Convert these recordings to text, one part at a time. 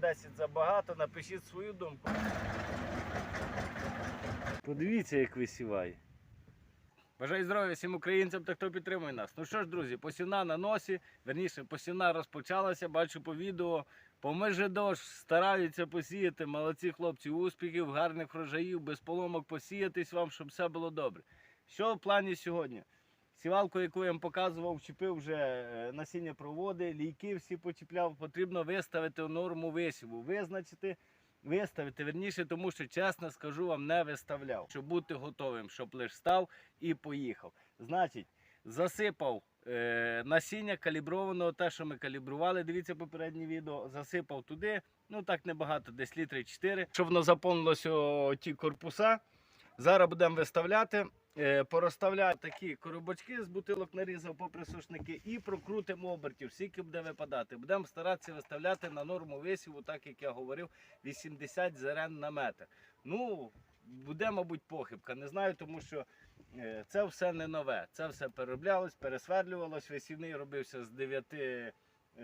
10 забагато, напишіть свою думку. Подивіться, як висіває. Бажаю здоров'я всім українцям та хто підтримує нас. Ну що ж, друзі, посівна на носі, верніше, посівна розпочалася, бачу по відео. Помиже дощ, стараються посіяти. Молодці хлопці, успіхів, гарних врожаїв, без поломок посіятись вам, щоб все було добре. Що в плані сьогодні? Сівалку, яку я вам показував, вчепив вже е, насіння проводи, лійки всі почіпляв. Потрібно виставити норму висіву, визначити, виставити верніше, тому що чесно скажу вам, не виставляв, щоб бути готовим, щоб лиш став і поїхав. Значить, засипав е, насіння каліброваного, те, що ми калібрували. Дивіться попереднє відео. Засипав туди, ну так небагато, десь літри 4, щоб воно заповнилося ті корпуса. Зараз будемо виставляти. Е, Порозставляю такі коробочки з бутилок нарізав по присушники і прокрутимо обертів, скільки буде випадати. Будемо старатися виставляти на норму висіву, так як я говорив, 80 зерен на метр. Ну, буде, мабуть, похибка. Не знаю, тому що е, це все не нове. Це все перероблялось, пересвердлювалось. Висівний робився з 9, е,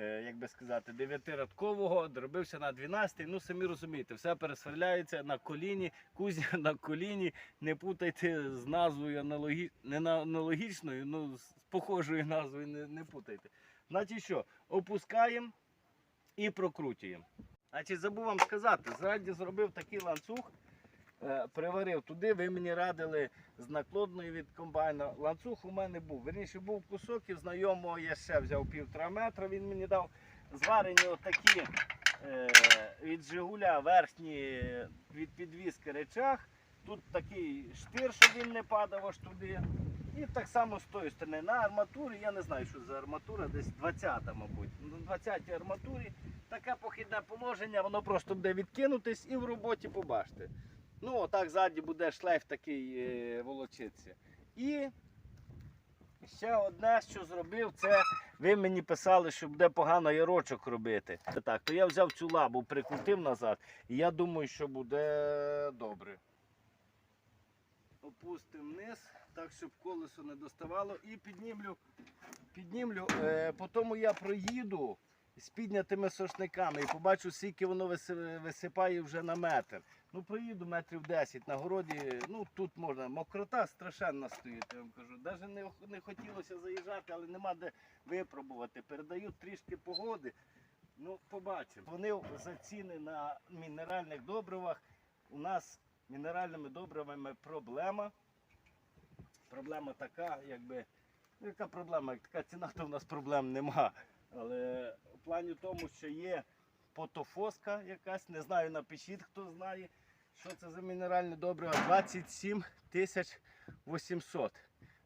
як би сказати, 9-радкового, робився на 12. Ну, самі розумієте, все пересверляється на коліні, кузня на коліні. Не путайте з назвою аналогі... не на- аналогічною, ну з похожою назвою не, не путайте. Значить що, опускаємо і прокручуємо. Значить, забув вам сказати, зраді зробив такий ланцюг, е, приварив туди, ви мені радили з наклонною від комбайна. Ланцюг у мене був. Верніше був кусок і знайомого я ще взяв півтора метра, він мені дав зварені отакі е, від Жигуля верхні від підвіски речах. Тут такий штир, щоб він не падав аж туди. І так само з тої сторони. На арматурі, я не знаю, що за арматура, десь 20-та, мабуть. На 20-й арматурі таке похідне положення, воно просто буде відкинутись і в роботі побачите. Ну, отак ззаді буде шлейф такий е, волочиться. І ще одне, що зробив, це ви мені писали, що буде погано ярочок робити. Так, то я взяв цю лабу, прикрутив назад, і я думаю, що буде добре. Опустимо вниз, так, щоб колесо не доставало, і піднімлю, піднімлю. Е, по тому я проїду з піднятими сошниками і побачу, скільки воно висипає вже на метр. Ну, проїду метрів 10 на городі. Ну тут можна. Мокрота страшенна стоїть, я вам кажу. Навіть не, не хотілося заїжджати, але нема де випробувати. Передають трішки погоди. Ну, побачимо. Вони за ціни на мінеральних добривах. У нас мінеральними добривами проблема. Проблема така, якби. Ну, яка проблема? Така ціна, то в нас проблем нема. Але в плані тому, що є потофоска якась, не знаю, напишіть, хто знає, що це за мінеральне добриво. 27 800.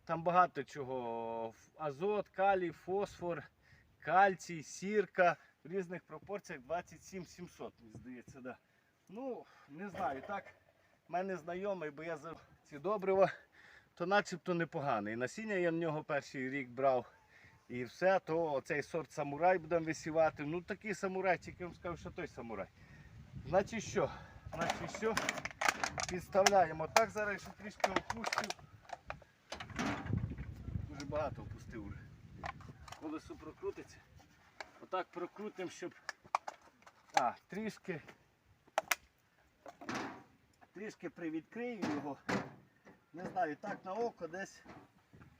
Там багато чого. Азот, калій, фосфор, кальцій, сірка в різних пропорціях 27 700, мені здається. Да. Ну, не знаю, так. в мене знайомий, бо я за ці добрива, то начебто непоганий. Насіння я в нього перший рік брав. І все, то цей сорт самурай будемо висівати. Ну такий самурайчик, я вам скажу, що той самурай. Значить що? Значить що? Підставляємо так зараз, що трішки опустив. Дуже багато опустив. Колесо прокрутиться. Отак прокрутимо, щоб. А, трішки. Трішки привідкрию його. Не знаю, так на око десь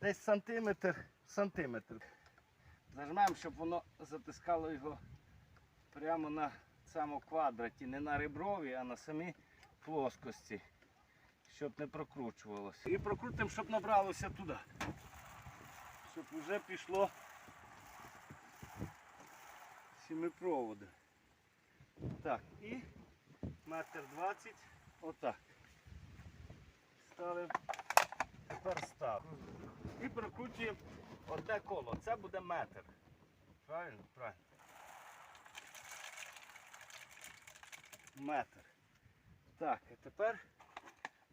десь сантиметр, сантиметр. Зажмемо, щоб воно затискало його прямо на цьому квадраті, не на реброві, а на самій плоскості, щоб не прокручувалося. І прокрутимо, щоб набралося туди. Щоб вже пішло сімипроводи. Так, і метр двадцять. Отак. Ставимо. Тепер став. І прокручуємо одне коло. Це буде метр. Правильно? Правильно. Метр. Так, і тепер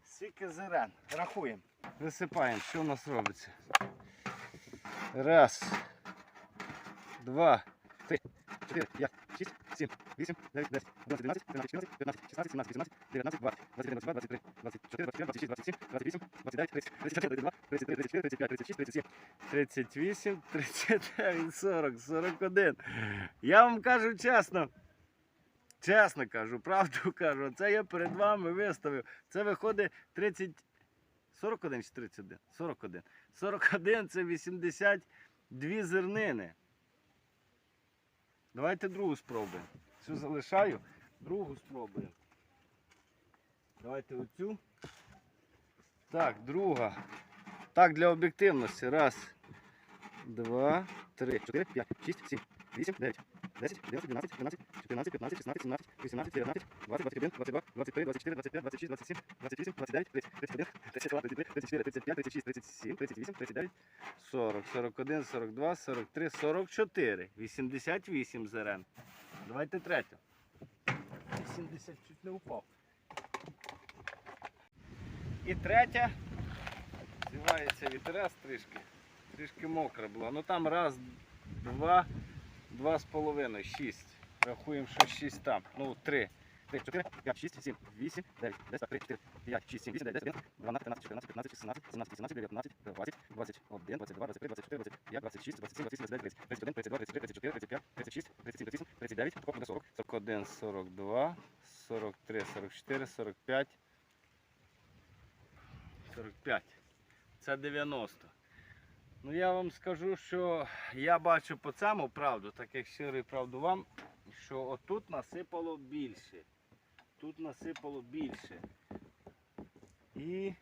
скільки зерен. Рахуємо. Висипаємо, що у нас робиться. Раз. Два. Три. Чотири. П'ять. Шість. Сім. Вісім. Дев'ять. Десять. Одинадцять. Дванадцять. Тринадцять. П'ятнадцять. Шістнадцять. Сімнадцять. Вісімнадцять. Дев'ятнадцять. Двадцять. Двадцять один. Двадцять два. Двадцять три. Двадцять чотири. Двадцять п'ять. Двадцять шість. Двадцять сім. Двадцять вісім. Двадцять дев'ять. Тридцять. Тридцять один. Тридцять два. Тридцять три. Тридцять чотири. Тридцять п'ять. Тридцять шість. Тридцять сім. Тридцять вісім. Тридцять дев'ять. Сорок. Сорок один. Я вам кажу чесно. Чесно кажу, правду кажу. Це я перед вами виставив. Це виходить 30. 41 чи 31? 41. 41 це 82 зернини. Давайте другу спробуємо. Цю залишаю, другу спробуємо. Давайте оцю. Так, друга. Так, для об'єктивності. Раз, два, три, чотири, п'ять, шість, сім, вісім, дев'ять, десять, одинадцять, дванадцять, тринадцять, чотирнадцять, п'ятнадцять, шістнадцять, сімнадцять, вісімнадцять, дев'ятнадцять, двадцять, двадцять один, двадцять два, двадцять три, двадцять чотири, двадцять п'ять, двадцять шість, двадцять сім, двадцять вісім, двадцять дев'ять, тридцять, тридцять один, тридцять два, тридцять три, тридцять чотири, тридцять п'ять, тридцять шість, тридцять сім, тридцять вісім, тридцять дев'ять, сорок, сорок один, сорок два, сорок три, сорок чотири. Вісімдесят вісім зерен. Давайте третю. 70 чуть не упав. І третя. Зівається вітерес трішки. Трішки мокра була. Ну там раз, два, два з половиною, шість. Рахуємо, що шість там. Ну, три. Три, чотири, п'ять, шість, сім, вісім, дев'ять, десять, три, чотири, п'ять, шість, сім, вісім, дев'ять, десять, дванадцять, тринадцять, чотирнадцять, п'ятнадцять, шістнадцять, сімнадцять, вісімнадцять, дев'ятнадцять, двадцять, двадцять один, двадцять два, двадцять три, двадцять чотири, двадцять п'ять, двадцять шість, двадцять сім, двадцять вісім, двадцять дев'ять, тридцять один, тридцять два, тридцять три, тридцять чотири, тридцять п'ять, тридцять шість, тридцять сім, тридцять вісім, тридцять дев'ять, такого буде сорок. Сорок один, сорок два, сорок три, сорок чотири, сорок п'ять. Сорок п'ять. Це 90. Ну я вам скажу, що я бачу по цьому правду, так як щирий правду вам, що отут насипало більше. Тут насипало більше. І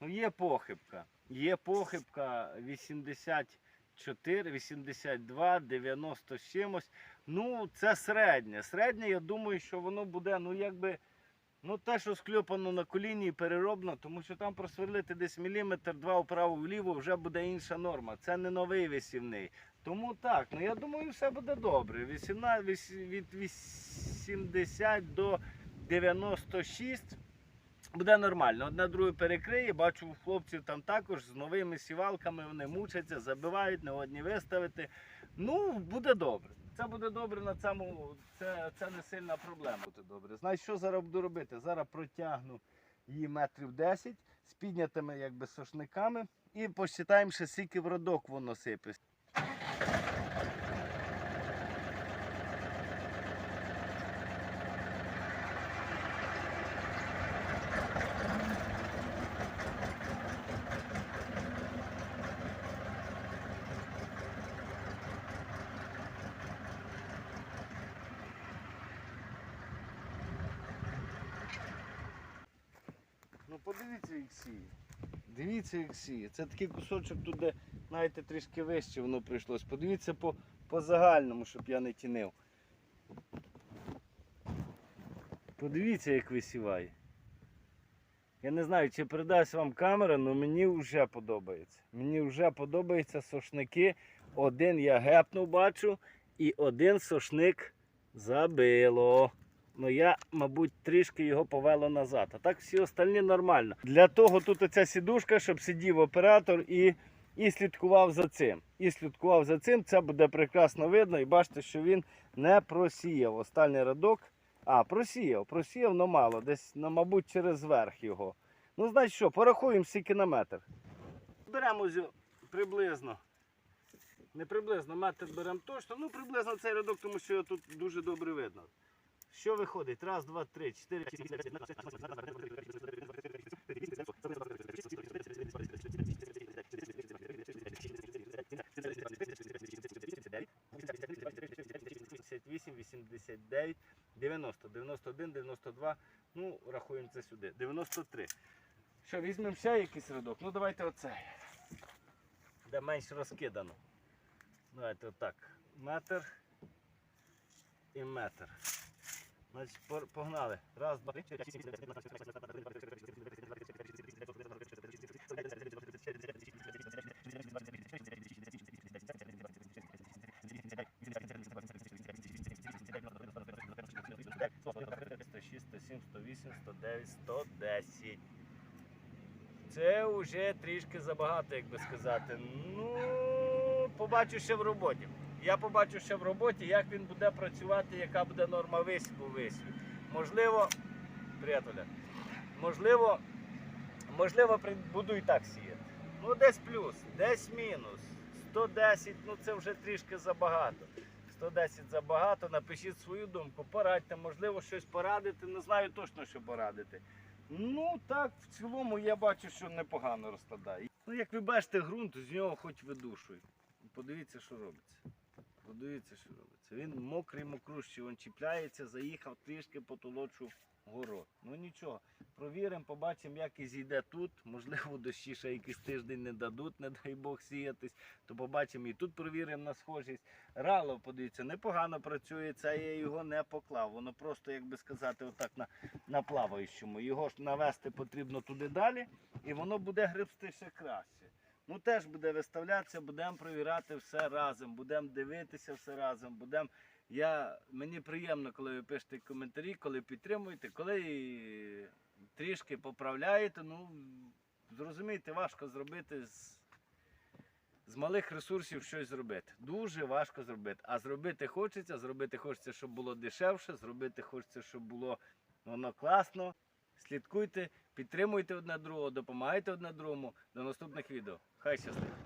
ну, є похибка. Є похибка 84, 82, 90 з чимось. Ну, це середнє. Середнє, я думаю, що воно буде, ну якби. Ну, те, що скльопано на коліні і перероблено, тому що там просверлити десь міліметр, два вправо-вліво вже буде інша норма. Це не новий висівний. Тому так, ну я думаю, все буде добре. 18, віс- від 80 до 96 буде нормально. Одне друге перекриє. Бачу хлопців там також з новими сівалками вони мучаться, забивають, не одні виставити. Ну, буде добре. Це буде добре на цьому. Це, це не сильна проблема. Буде добре. Знаєш, що зараз буду робити? Зараз протягну її метрів 10 з піднятими якби сошниками і посчитаємо, ще скільки в родок воно сипе. Ну подивіться, як сіє. Дивіться, як сіє. Це такий кусочок тут, де, знаєте, трішки вище воно прийшлось. Подивіться по, по загальному, щоб я не тінив. Подивіться, як висіває. Я не знаю, чи передасть вам камера, але мені вже подобається. Мені вже подобаються сошники. Один я гепнув, бачу, і один сошник забило. Ну я, мабуть, трішки його повело назад. А так всі остальні нормально. Для того тут оця сідушка, щоб сидів оператор і, і слідкував за цим. І слідкував за цим. Це буде прекрасно видно. І бачите, що він не просіяв. Останній радок. А, просіяв, просіяв, але мало. Десь, ну, мабуть, через верх його. Ну, значить що, порахуємо скільки на метр. Беремо приблизно. Не приблизно, метр беремо точно. Ну, приблизно цей рядок, тому що його тут дуже добре видно. Що виходить? Раз, два, три, чотири, вісім, вісім, вісімдесят дев'ять, дев'яносто, дев'яносто один, дев'яносто два. Ну, рахуємо це сюди. 93. Що, візьмемо ще якийсь рядок? Ну давайте оцей. Де менш розкидано. Давайте отак. Метр і метр. Значить, погнали. Раз, два, три, чотири, шість, сім, дев'ять, дев'ять, сто десять. Це вже трішки забагато, як би сказати. Ну, побачу ще в роботі. Я побачу ще в роботі, як він буде працювати, яка буде норма висіву висіву. Можливо, приятеля, можливо, можливо, буду і так сіяти. Ну, десь плюс, десь мінус. 110, ну це вже трішки забагато. 110 забагато. Напишіть свою думку, порадьте, можливо, щось порадити. Не знаю точно, що порадити. Ну так, в цілому я бачу, що непогано розкладає. Ну, як ви бачите, ґрунт, з нього хоч видушуй. Подивіться, що робиться. Подивіться, що робиться. Він мокрий, мокрущий, він чіпляється, заїхав трішки потолочу город. Ну нічого, провіримо, побачимо, як і зійде тут. Можливо, дощі ще якийсь тиждень не дадуть, не дай Бог сіятись, то побачимо і тут провіримо на схожість. Рало, подивіться, непогано працює, це я його не поклав. Воно просто, як би сказати, отак на, на плаваючому. Його ж навести потрібно туди далі, і воно буде грибсти ще краще. Ну теж буде виставлятися, будемо провіряти все разом, будемо дивитися все разом, будемо. Я, мені приємно, коли ви пишете коментарі, коли підтримуєте, коли трішки поправляєте. Ну, зрозумійте, важко зробити з, з малих ресурсів щось зробити. Дуже важко зробити. А зробити хочеться, зробити хочеться, щоб було дешевше, зробити хочеться, щоб було воно класно. Слідкуйте, підтримуйте одне другого, допомагайте одне другому. До наступних відео. Хай щастить!